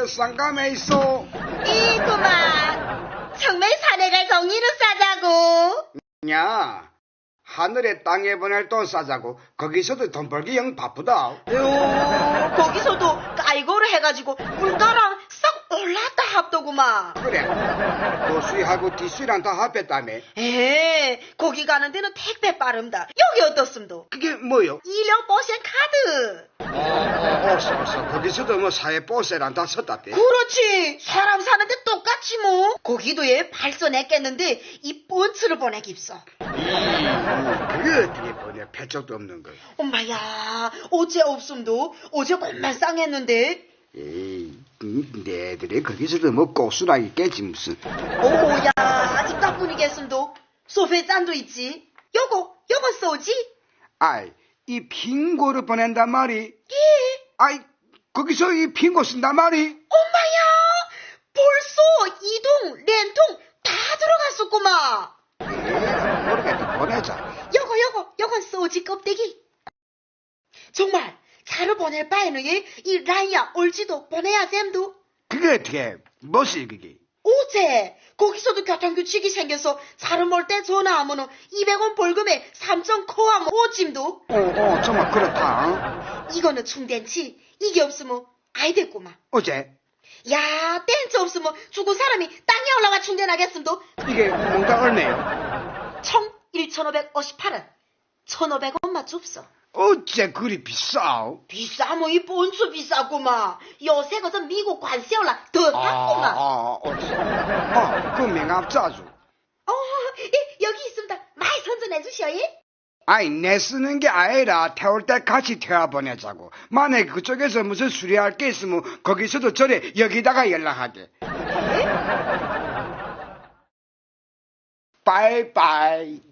에, 쌍감에 있어. 이구만. 정말 사내가 정의로 싸자고. 야, 하늘에 땅에 보낼 돈 싸자고 거기서도 돈 벌기 영 바쁘다. 요, 거기서도 깔고를 해가지고 물가랑 합더구만. 그래. 도수이하고 뒷수이랑 다 합했다며. 에 거기 가는 데는 택배 빠름다. 여기 어떻습도? 그게 뭐요? 일용 버센 카드. 어, 어, 없어, 없어. 거기서도 뭐 사회 보세랑 다 썼다대. 그렇지. 사람 사는데 똑같지 뭐. 거기도 얘 발선했겠는데 이 본츠를 보내깁소. 그게 어떻게 보내? 패적도 없는 걸. 엄마야, 어제 없음도 어제 곧만 쌍했는데. 에이, 음, 내들이 거기서도 뭐 고수랑 있겠지, 무슨. 오야, 아직 따뿐이겠음도. 소페 짠도 있지. 요거, 요거 쏘지? 아이, 이 핑고를 보낸단 말이. 예. 아이, 거기서 이 핑고 쓴단 말이. 엄마야, 벌써 이동, 렌통 다 들어갔었구만. 에이, 모르겠다. 보내자. 요거, 요거, 요건 쏘지 껍데기. 정말, 차를 보낼 바에는 얘, 이 라이야, 올지도 보내야 셈도. 그게 어떻게, 뭐지, 그게. 어제 거기서도 교통규칙이 생겨서 차를 몰 때 전화하면은 200원 벌금에 3점 코하면 오짐도 어, 어, 정말 그렇다. 어? 이거는 충電치 이게 없으면 아이 됐구만 어제, 야 벤츠 없으면 죽은 사람이 땅에 올라가 충전하겠음도 이게 뭔가 얼네요. 총 1,558원 1,500원만 줍소 어째 그리 비싸? 비싸면 이 본수 비싸구만 요새 것은 미국 관세 올라 더 아, 아, 어째. 어, 그 명함자주. 어 예, 여기 있습니다 많이 선전해 주셔 예? 아이, 내 쓰는 게 아니라 태울 때 같이 태워 보내자고. 만약에 그쪽에서 무슨 수리할 게 있으면 거기서도 저래 여기다가 연락하게. 빠이빠이.